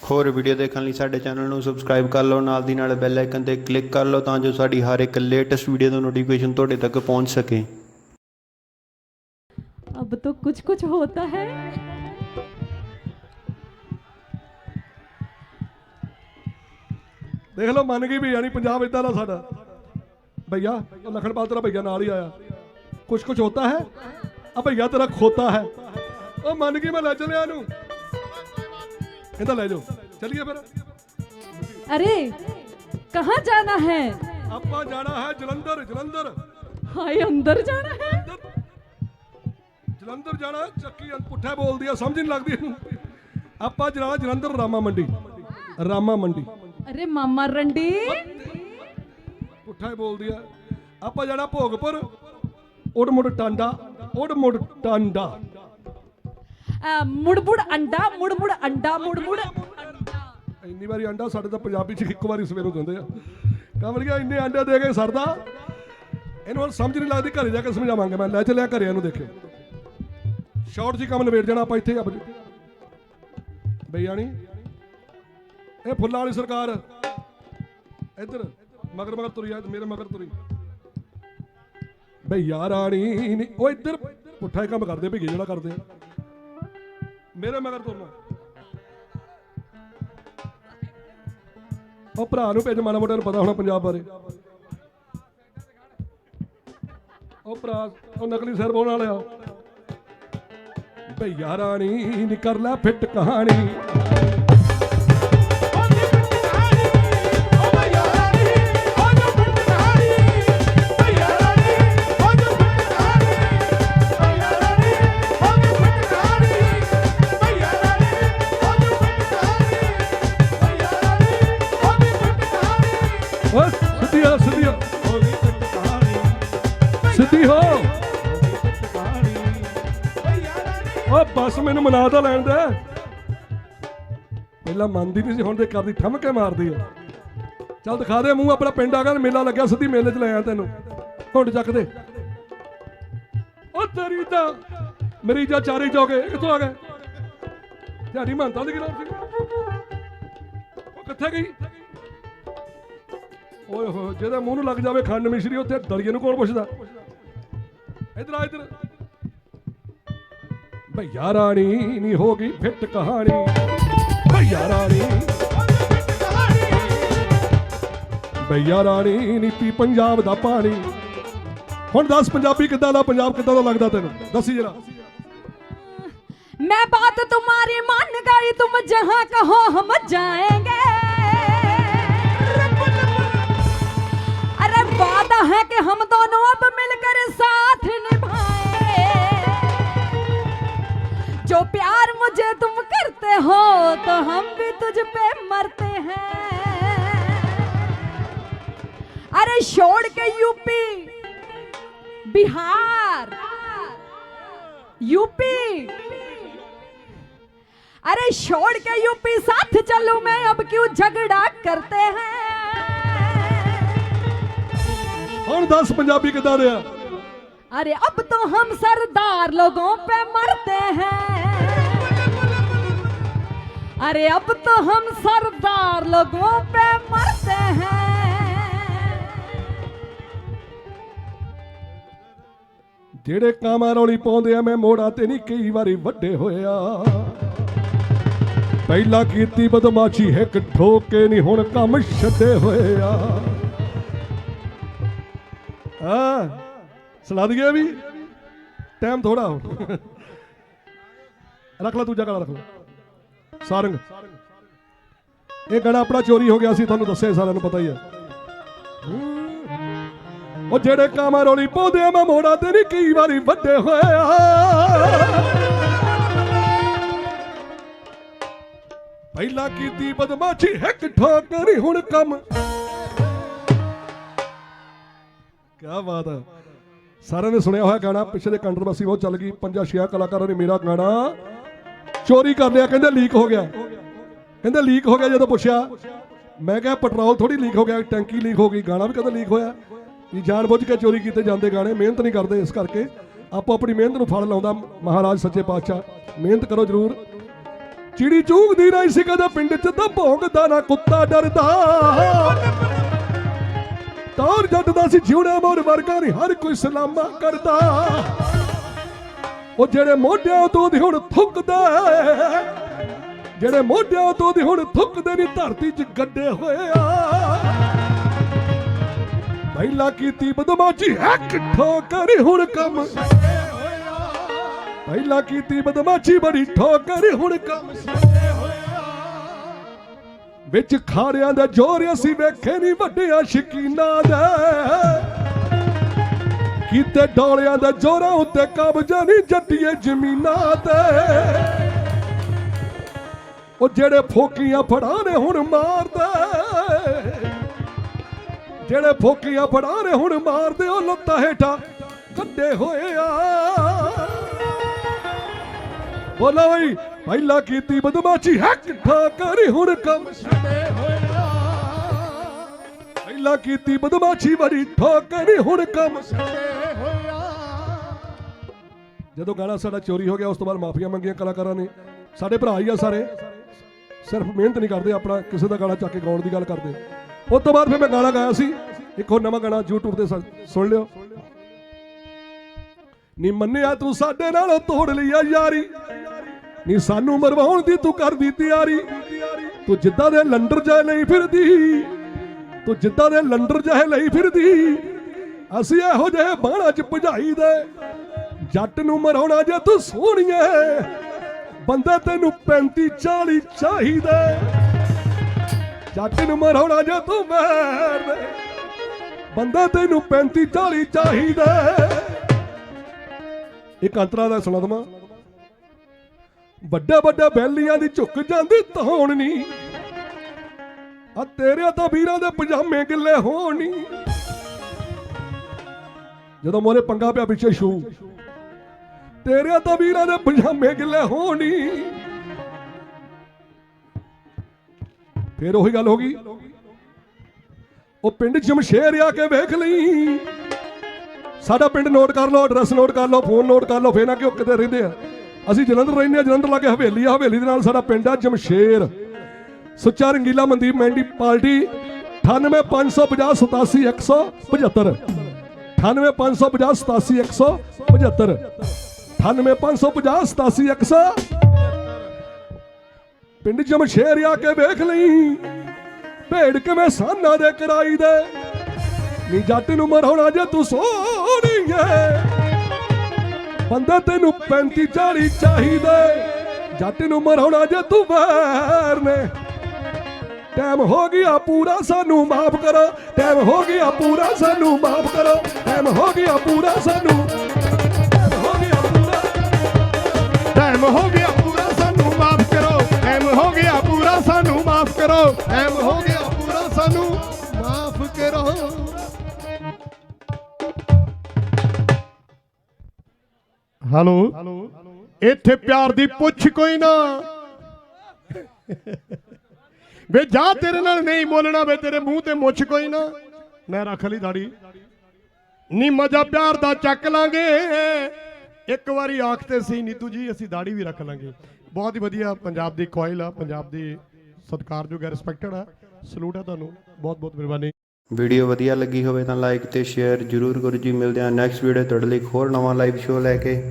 ਹੋਰ ਵੀਡੀਓ ਦੇਖਣ ਲਈ ਸਾਡੇ ਚੈਨਲ ਨੂੰ ਸਬਸਕ੍ਰਾਈਬ ਕਰ ਲਓ ਨਾਲ ਦੀ ਨਾਲ ਬੈਲ ਆਈਕਨ ਤੇ ਕਲਿੱਕ ਕਰ ਲਓ ਤਾਂ ਜੋ ਸਾਡੀ ਹਰ ਇੱਕ ਲੇਟੈਸਟ ਵੀਡੀਓ ਦਾ ਨੋਟੀਫਿਕੇਸ਼ਨ ਤੁਹਾਡੇ ਤੱਕ ਪਹੁੰਚ ਸਕੇ अब तो कुछ कुछ होता है ਦੇਖ ਲਓ ਮੰਨ ਗਈ ਵੀ ਯਾਨੀ ਪੰਜਾਬ ਇਦਾਂ ਦਾ ਸਾਡਾ ਭਈਆ ਉਹ ਲਖਣਪਾਲ ਤੇਰਾ ਭਈਆ ਨਾਲ ਹੀ ਆਇਆ ਕੁਛ ਕੁਛ ਹੋਤਾ ਹੈ ਆ ਭਈਆ ਤੇਰਾ ਖੋਤਾ ਹੈ ਉਹ ਮੰਨ ਗਈ ਮੈਂ ਲੈ ਚੱਲਿਆ ਇਹਨੂੰ ਕਹਿੰਦਾ ਲੈ ਜਾਓ ਚੱਲੀਏ ਫਿਰ अरे कहाँ जाना है ਆਪਾਂ ਜਾਣਾ ਹੈ ਜਲੰਧਰ ਜਲੰਧਰ हाय अंदर जाना है ਜਲੰਧਰ ਜਾਣਾ ਚੱਕੀ ਅੰ- ਪੁੱਠਾ ਬੋਲਦੀ ਆ ਸਮਝ ਨਹੀਂ ਲੱਗਦੀ ਇਹਨੂੰ ਆਪਾਂ ਜਾਣਾ ਜਲੰਧਰ ਰਾਮਾ ਮੰਡੀ ਰਾਮਾ ਮੰਡੀ अरे मामा रंडी ਪੁੱਠਾ ਹੀ ਬੋਲਦੀ ਆ ਆਪਾਂ ਜਾਣਾ ਭੋਗਪੁਰ ਉੜ ਮੁੜ ਟਾਂਡਾ ਉੜ ਮੁੜ ਟਾਂਡਾ ਮੁੜਮੁੜ ਅੰਡਾ ਮੁੜਮੁੜ ਅੰਡਾ, ਮੁੜਮੁੜ ਇੰਨੀ ਵਾਰੀ ਅੰਡਾ ਸਾਡੇ ਤਾਂ ਪੰਜਾਬੀ ਚ ਇੱਕ ਵਾਰੀ ਸਵੇਰੋਂ ਦਿੰਦੇ ਆ। ਕਮਲ ਗਿਆ ਇੰਨੇ ਅੰਡੇ ਦੇ ਕੇ ਸਰਦਾ। ਇਹਨੂੰ ਹੁਣ ਸਮਝ ਨਹੀਂ ਲੱਗਦੀ, ਘਰੇ ਜਾ ਕੇ ਸਮਝਾਵਾਂਗੇ। ਮੈਂ ਲੈ ਚੱਲਿਆ ਘਰੇ, ਇਹਨੂੰ ਦੇਖਿਓ। ਸ਼ਾਰਟ ਜੀ ਕੰਮ ਨਵੇੜ ਜਾਣਾ ਆਪਾਂ ਇੱਥੇ ਬਈ ਆਣੀ। ਇਹ ਫੁੱਲਾਂ ਵਾਲੀ ਸਰਕਾਰ। ਇੱਧਰ, ਮਗਰ ਮਗਰ ਤੁਰੀ ਆ, ਮੇਰੇ ਮਗਰ ਤੁਰੀ। ਬਈ ਯਾਰ ਯਾਰਾਣੀ ਉਹ ਇੱਧਰ ਪੁੱਠਾ ਹੀ ਕੰਮ ਕਰਦੇ ਭਈ ਜਿਹੜਾ ਕਰਦੇ ਆ। ਮੇਰੇ ਮਗਰ ਤੁਰਨਾ। ਉਹ ਭਰਾ ਨੂੰ ਭੇਜ, ਮਾੜਾ ਮੋਟਾ ਨੂੰ ਪਤਾ ਹੋਣਾ ਪੰਜਾਬ ਬਾਰੇ। ਉਹ ਭਰਾ, ਉਹ ਨਕਲੀ ਸਿਰ ਬੋਣ ਵਾਲਿਆ ਭਈਆ ਰਾਣੀ ਨੀ ਕਰ ਲੈ ਫਿੱਟ ਕਹਾਣੀ। ਬਸ ਮੈਨੂੰ ਮਨਾ ਤਾਂ ਲੈਣ ਦੇ। ਪਹਿਲਾਂ ਮੰਨਦੀ ਨਹੀਂ ਸੀ, ਹੁਣ ਤੇ ਕਰਦੀ, ਠਮਕੇ ਮਾਰਦੀ ਆ। ਚੱਲ ਦਿਖਾ ਦੇ, ਮੂੰਹ ਆਪਣਾ ਪਿੰਡ ਆ ਗਿਆ, ਮੇਲਾ ਲੱਗਿਆ, ਸਿੱਧੀ ਮੇਲੇ 'ਚ ਲੈ ਆਇਆ ਤੈਨੂੰ। ਘੁੰਡ ਚੱਕ ਦੇ। ਓ ਤੇਰੀ ਤਾਂ ਮੇਰੀ ਜਾਂ ਚਾਰੇ ਚੌਕੇ ਕਿੱਥੋਂ ਆ ਗਏ। ਤੁਹਾਡੀ ਮੰਨਤਾ ਦੀ ਗਿਰਾਮ ਉਹ ਕਿੱਥੇ ਗਈ? ਓਏ ਹੋਏ, ਜਿਹਦੇ ਮੂੰਹ ਨੂੰ ਲੱਗ ਜਾਵੇ ਖੰਡ ਮਿਸ਼ਰੀ, ਉੱਥੇ ਦਲੀਏ ਨੂੰ ਕੌਣ ਪੁੱਛਦਾ? ਇਧਰ ਆ, ਇਧਰ। ਭਈਆ ਰਾਣੀ ਨਹੀਂ ਹੋ ਗਈ ਫਿੱਟ ਕਹਾਣੀ ਭਈਆ ਰਾਣੀ ਭਈਆ ਰਾਣੀ ਨਹੀਂ ਪੀ ਪੰਜਾਬ ਦਾ ਪਾਣੀ ਹੁਣ ਦੱਸ ਪੰਜਾਬੀ ਕਿੱਦਾਂ ਦਾ ਪੰਜਾਬ ਕਿੱਦਾਂ ਦਾ ਲੱਗਦਾ ਤੈਨੂੰ ਦੱਸੀ ਜਰਾ मैं बात तुम्हारी मान गई तुम जहाँ कहो हम जाएंगे अरे वादा है कि हम दोनों अब हो तो हम भी तुझ पे मरते हैं। अरे छोड़ के यूपी बिहार यूपी। अरे छोड़ के यूपी साथ चलू मैं अब क्यों झगड़ा करते हैं? और दस पंजाबी कितना रहा अरे अब तो हम सरदार लोगों पे मरते हैं। अरे अब तो हम सरदार लोगों पे मरते हैं ਜਿਹੜੇ ਕਾਮਾਂ ਰੌਲੀ ਪਾਉਂਦੇ ਆ ਮੈਂ ਮੋੜਾ ਤੇ ਨਹੀਂ ਕਈ ਵਾਰੀ ਵੱਡੇ ਹੋਇਆ ਪਹਿਲਾਂ ਕੀਤੀ ਬਦਮਾਸ਼ੀ ਇੱਕ ਠੋਕੇ ਨਹੀਂ ਹੁਣ ਕੰਮ ਛੱਡੇ ਹੋਏ ਆ ਆ ਸੁਣਾ ਦਈਏ ਵੀ ਟਾਈਮ ਥੋੜਾ ਹੋ ਰੱਖ ਲੈ ਦੂਜਾ ਗਾਣਾ ਰੱਖ ਲੈ ਸਾਰੰਗ। ਇਹ ਗਾਣਾ ਆਪਣਾ ਚੋਰੀ ਹੋ ਗਿਆ ਸੀ, ਤੁਹਾਨੂੰ ਦੱਸਿਆ ਸਾਰਿਆਂ ਨੂੰ ਪਤਾ ਹੀ ਹੈ। ਉਹ ਜਿਹੜੇ ਕਾਮਾਂ ਰੋਲੀ ਪਾਉਂਦੇ ਆ, ਮੈਂ ਮੋੜਾ ਤੇ ਨਹੀਂ ਕਈ ਵਾਰੀ ਵੱਡੇ ਹੋਇਆ ਪਹਿਲਾਂ ਕੀਤੀ ਬਦਮਾਸ਼ੀ, ਇੱਕ ਠੋਕਰੀ ਹੁਣ ਕੰਮ। ਕੀ ਬਾਤ ਹੈ। ਸਾਰਿਆਂ ਨੇ ਸੁਣਿਆ ਹੋਇਆ ਗਾਣਾ, ਪਿਛਲੇ ਦੇ ਕੰਟਰੋਵਰਸੀ ਬਹੁਤ ਚੱਲ ਗਈ, ਪੰਜਾਂ ਛਿਆ ਕਲਾਕਾਰਾਂ ਨੇ ਮੇਰਾ ਗਾਣਾ। ਚੋਰੀ ਕਰ ਲਿਆ, ਕਹਿੰਦੇ ਲੀਕ ਹੋ ਗਿਆ। ਕਹਿੰਦੇ ਲੀਕ ਹੋ ਗਿਆ ਜਦੋਂ ਪੁੱਛਿਆ। ਮੈਂ ਕਿਹਾ ਪੈਟਰੋਲ ਥੋੜੀ ਲੀਕ ਹੋ ਗਿਆ, ਟੈਂਕੀ ਲੀਕ ਹੋ ਗਈ, ਗਾਣਾ ਵੀ ਕਦੋਂ ਲੀਕ ਹੋਇਆ? ਇਹ ਜਾਣ ਕੇ ਚੋਰੀ ਕੀਤੇ ਜਾਂਦੇ ਗਾਣੇ, ਮਿਹਨਤ ਨਹੀਂ ਕਰਦੇ ਇਸ ਕਰਕੇ। ਆਪੋ ਆਪਣੀ ਮਿਹਨਤ ਨੂੰ ਫਲ ਲਾਉਂਦਾ ਮਹਾਰਾਜ ਸੱਚੇ ਪਾਤਸ਼ਾਹ। ਮਿਹਨਤ ਕਰੋ ਜਰੂਰ। ਚਿੜੀ ਚੂਗਦੀ ਨਹੀਂ ਸੀ ਕਦੇ ਪਿੰਡ 'ਚ, ਤਾਂ ਭੌਂਕਦਾ ਨਾ ਕੁੱਤਾ ਡਰਦਾ। ਤੌਰ ਜੱਟ ਦਾ ਸੀ, ਜਿਉਣਾ ਮੋਰ ਵਰਗਾ ਨਹੀਂ, ਹਰ ਕੋਈ ਸਲਾਮਾ ਕਰਦਾ। ਉਹ ਜਿਹੜੇ ਮੋਢਿਆਂ ਤੋਂ ਦੀ ਹੁਣ ਥੁੱਕਦਾ ਜਿਹੜੇ ਮੋਢਿਆਂ ਤੋਂ ਦੀ ਹੁਣ ਥੁੱਕਦੇ ਨਹੀਂ, ਧਰਤੀ 'ਚ ਗੱਡੇ ਹੋਏ ਆ। ਪਹਿਲਾਂ ਕੀਤੀ ਬਦਮਾਸ਼ੀ ਹੈ ਕਿੱਥੋਂ ਕਰੀ ਹੁਣ ਕੰਮ। ਪਹਿਲਾਂ ਕੀਤੀ ਬਦਮਾਸ਼ੀ, ਬੜੀ ਠੋਕਰ ਹੁਣ ਕੰਮ। ਵਿੱਚ ਖਾਰਿਆਂ ਦਾ ਜੋਰ ਅਸੀਂ ਵੇਖੇ ਨਹੀਂ ਵੱਡਿਆਂ ਸ਼ਕੀਨਾਂ ਦਾ। ਕੀਤੇ ਡੋਲਿਆਂ ਦਾ ਜੋਰਾਂ ਉੱਤੇ ਕਬਜ਼ਾ ਨਹੀਂ ਜੱਟੀਏ ਜ਼ਮੀਨਾਂ ਤੇ। ਉਹ ਜਿਹੜੇ ਫੋਕੀਆਂ ਫੜਾਣੇ ਹੁਣ ਮਾਰਦੇ। ਜਿਹੜੇ ਫੋਕੀਆਂ ਫੜਾਣੇ ਹੁਣ ਮਾਰਦੇ, ਉਹ ਲੱਤਾਂ ਹੇਠਾਂ ਕੱਢੇ ਹੋਏ ਆ। ਬੋਲਾ ਬਈ, ਪਹਿਲਾਂ ਕੀਤੀ ਬਦਮਾਸ਼ੀ ਹੈ ਕਿੱਥਾ ਹੁਣ ਕੰਮ ਛੱਡੇ ਹੋਇਆ ਪਹਿਲਾਂ ਕੀਤੀ ਬਦਮਾਸ਼ੀ, ਬੜੀ ਠੋਕਰੀ ਹੁਣ ਕੰਮ ਛੱਡੇ ਜਦੋਂ ਗਾਣਾ ਸਾਡਾ ਚੋਰੀ ਹੋ ਗਿਆ, ਉਸ ਤੋਂ ਬਾਅਦ ਮਾਫੀਆਂ ਮੰਗੀਆਂ ਕਲਾਕਾਰਾਂ ਨੇ। ਸਾਡੇ ਭਰਾ ਹੀ ਆ ਸਾਰੇ। ਸਿਰਫ ਮਿਹਨਤ ਨਹੀਂ ਕਰਦੇ, ਆਪਣਾ ਕਿਸੇ ਦਾ ਗਾਣਾ ਚੱਕ ਕੇ ਗਾਉਣ ਦੀ ਗੱਲ ਕਰਦੇ। ਉਸ ਤੋਂ ਬਾਅਦ ਫਿਰ ਮੈਂ ਗਾਣਾ ਗਾਇਆ ਸੀ। ਇੱਕ ਹੋਰ ਨਵਾਂ ਗਾਣਾ YouTube ਤੇ ਸੁਣ- ਲਿਓ। ਨੀ ਮੰਨਿਆ ਤੂੰ ਸਾਡੇ ਨਾਲ ਤੋੜ ਲਿਆ ਯਾਰੀ। ਨੀ ਸਾਨੂੰ ਮਰਵਾਉਣ ਦੀ ਤੂੰ ਕਰਦੀ ਤਿਆਰੀ। ਤੂੰ ਜਿੱਦਾਂ ਦੇ ਲੰਡਰ ਜਾਏ ਲਈ ਫਿਰਦੀ। ਤੂੰ ਜਿੱਦਾਂ ਦੇ ਲੰਡਰ ਜਾਏ ਲਈ ਫਿਰਦੀ। ਅਸੀਂ ਇਹੋ ਜਿਹੇ ਬਾਣਾ ਚ ਭਜਾਈ ਦੇ। ਜੱਟ ਨੂੰ ਮਰਾਉਣਾ ਜੇ ਤੂੰ ਸੋਹਣੀਏ ਬੰਦੇ ਤੈਨੂੰ 35 40 ਚਾਹੀਦੇ ਜੱਟ ਨੂੰ ਮਰਾਉਣਾ ਜੇ ਤੂੰ ਮੈਰ ਦੇ ਬੰਦਾ ਤੈਨੂੰ 35 40 ਚਾਹੀਦੇ ਇੱਕ ਅੰਤਰਾ ਦਾ ਸੁਣਾ ਦਵਾਂ। ਵੱਡੇ ਵੱਡੇ ਬੈਲੀਆਂ ਦੀ ਝੁੱਕ ਜਾਂਦੀ ਧੌਣ ਨਹੀਂ ਆ ਤੇਰੇ ਤਾਂ ਵੀਰਾਂ ਦੇ ਪਜਾਮੇ ਗਿੱਲੇ ਹੋਣ ਨਹੀਂ ਜਦੋਂ ਮੋਰੇ ਪੰਗਾ ਪਿਆ ਪਿੱਛੇ ਸ਼ੂ ਤੇਰੇ ਤਾਂ ਵੀਰਾਂ ਦੇ ਪਜਾਮੇ ਗਿੱਲੇ ਹੋਣੀ ਫੇਰ ਉਹੀ ਗੱਲ ਹੋ ਗਈ। ਉਹ ਪਿੰਡ ਜਮਸ਼ੇਰ ਆ ਕੇ ਵੇਖ ਲਈ। ਸਾਡਾ ਪਿੰਡ ਨੋਟ ਕਰ ਲਓ, ਐਡਰੈਸ ਨੋਟ ਕਰ ਲਓ, ਫੋਨ ਨੋਟ ਕਰ ਲਓ, ਫੇਰ ਨਾ ਕਿ ਉਹ ਕਿਤੇ ਰਹਿੰਦੇ ਆ। ਅਸੀਂ ਜਲੰਧਰ ਰਹਿੰਦੇ ਆ, ਜਲੰਧਰ ਲਾਗੇ ਹਵੇਲੀ ਆ, ਹਵੇਲੀ ਦੇ ਨਾਲ ਸਾਡਾ ਪਿੰਡ ਆ ਜਮਸ਼ੇਰ। ਸੁੱਚਾ ਰੰਗੀਲਾ ਮਨਦੀਪ ਮੈਂਡੀ ਪਾਰਟੀ 9855087175 9855087175 9855087175 ਪਿੰਡ ਜਮਸ਼ੇਰ ਆ ਕੇ ਵੇਖ ਲਈ। ਭੇੜ ਕਿਵੇਂ ਸਾਨਾ ਦੇ ਕਰਾਈ ਦੇ। ਨੀ ਜੱਟ ਨੂੰ ਮਰਾਉਣਾ ਜੇ ਤੂੰ ਸੋਹਣੀ ਐ ਬੰਦਾ ਤੈਨੂੰ 35 40 ਚਾਹੀਦਾ। ਜੱਟ ਨੂੰ ਮਰਾਉਣਾ ਜੇ ਤੂੰ ਵੈਰ ਨੇ। ਟਾਈਮ ਹੋ ਗਿਆ ਪੂਰਾ, ਸਾਨੂੰ ਮਾਫ ਕਰੋ। ਟਾਈਮ ਹੋ ਗਿਆ ਪੂਰਾ, ਸਾਨੂੰ ਮਾਫ ਕਰੋ। ਟਾਈਮ ਹੋ ਗਿਆ ਪੂਰਾ, ਸਾਨੂੰ ਹੋ ਗਿਆ ਪੂਰਾ ਸਾਨੂੰ ਮਾਫ ਕਰੋ। ਟਾਈਮ ਹੋ ਗਿਆ ਪੂਰਾ ਸਾਨੂੰ ਮਾਫ ਕਰੋ। ਟਾਈਮ ਹੋ ਗਿਆ ਪੂਰਾ ਸਾਨੂੰ ਮਾਫ ਕਰੋ। ਹਲੋ? ਇੱਥੇ ਪਿਆਰ ਦੀ ਪੁੱਛ ਕੋਈ ਨਾ। ਵੇ ਜਾ ਤੇਰੇ ਨਾਲ ਨਹੀਂ ਬੋਲਣਾ ਵੇ ਤੇਰੇ ਮੂੰਹ ਤੇ ਮੁੱਛ ਕੋਈ ਨਾ। ਮੈਂ ਰੱਖ ਲਈ ਦਾੜੀ। ਨੀ ਮਜ਼ਾ ਪਿਆਰ ਦਾ ਚੱਕ ਲਾਂਗੇ। ਇੱਕ ਵਾਰੀ ਆਖ ਤੇ ਸੀ ਨੀਤੂ ਜੀ, ਅਸੀਂ ਦਾੜੀ ਵੀ ਰੱਖ ਲਾਂਗੇ। ਬਹੁਤ ਹੀ ਵਧੀਆ ਪੰਜਾਬ ਦੀ ਕੋਇਲ ਆ, ਪੰਜਾਬ ਦੀ ਸਤਿਕਾਰਯੋਗ ਹੈ ਰਿਸਪੈਕਟਡ ਆ। ਸਲੂਟ ਆ ਤੁਹਾਨੂੰ, ਬਹੁਤ ਬਹੁਤ ਮਿਹਰਬਾਨੀ। ਵੀਡੀਓ ਵਧੀਆ ਲੱਗੀ ਹੋਵੇ ਤਾਂ ਲਾਈਕ ਤੇ ਸ਼ੇਅਰ ਜਰੂਰ ਕਰੋ ਜੀ। ਮਿਲਦੇ ਹਾਂ ਨੈਕਸਟ ਵੀਡੀਓ ਤੁਹਾਡੇ ਲਈ ਇੱਕ ਹੋਰ ਨਵਾਂ ਲਾਈਵ ਸ਼ੋਅ ਲੈ ਕੇ।